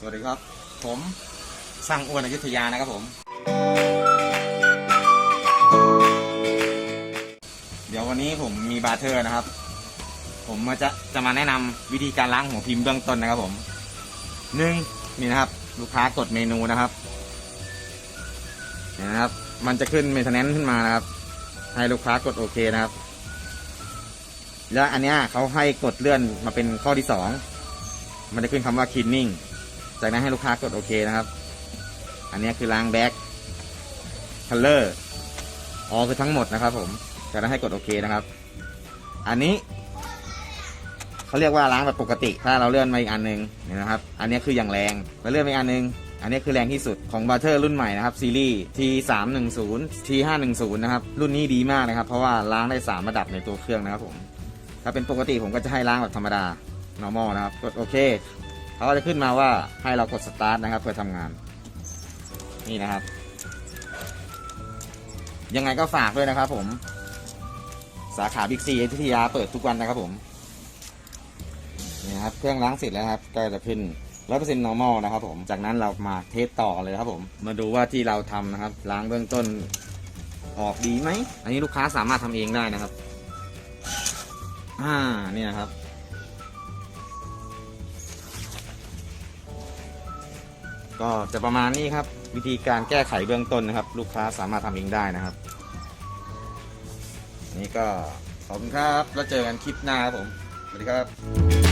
สวัสดีครับ ผมสร้างอ้วนอยุธยานะครับผม เดี๋ยววันนี้ผมมีบาร์เทอร์นะครับ ผมมาจะจะมาแนะนำวิธีการล้างหัวพิมพ์เบื้องต้นนะครับผมหนึ่งนี่นะครับ ลูกค้ากดเมนูนะครับเนี่ยนะครับ มันจะขึ้นเมนเทนแนนขึ้นมานะครับ ให้ลูกค้ากดโอเคนะครับ แล้วอันเนี้ยเขาให้กดเลื่อนมาเป็นข้อที่สอง มันจะขึ้นคำว่า cleaning จากนั้นให้ลูกค้ากดโอเคนะครับ อันนี้คือล้างแบ็คคัลเลอร์อ๋อคือทั้งหมดนะครับ ผมจากนั้นให้กดโอเคนะครับ อันนี้เขาเรียกว่าล้างแบบปกติ ถ้าเราเลื่อนมาอีกอันหนึงเนี่ยนะครับ อันนี้คืออย่างแรงแล้วเลื่อนมาอีกอันหนึงอันนี้คือแรงที่สุดของบัตเทอร์รุ่นใหม่นะครับ ซีรีส์ T 3 1 0 T 5 1 0นะครับ รุ่นนี้ดีมากนะครับ เพราะว่าล้างได้สามระดับในตัวเครื่องนะครับผม ถ้าเป็นปกติผมก็จะให้ล้างแบบธรรมดา normal นะครับ กดโอเค เขาก็จะขึ้นมาว่าให้เรากด start นะครับ เพื่อทำงาน นี่นะครับ ยังไงก็ฝากด้วยนะครับผมสาขาบิ๊กซีอยุธยาเปิดทุกวันนะครับผมนี่นะครับเครื่องล้างเสร็จแล้วครับ ก็จะขึ้นร้อยเปอร์เซ็นต์ normal นะครับผม จากนั้นเรามาเทสต่อเลยครับผม มาดูว่าที่เราทำนะครับ ล้างเบื้องต้นออกดีไหม อันนี้ลูกค้าสามารถทำเองได้นะครับ อ่า นี่นะครับ ก็จะประมาณนี้ครับ วิธีการแก้ไขเบื้องต้นนะครับ ลูกค้าสามารถทำเองได้นะครับ นี่ก็ขอบคุณครับ แล้วเจอกันคลิปหน้าครับผม สวัสดีครับ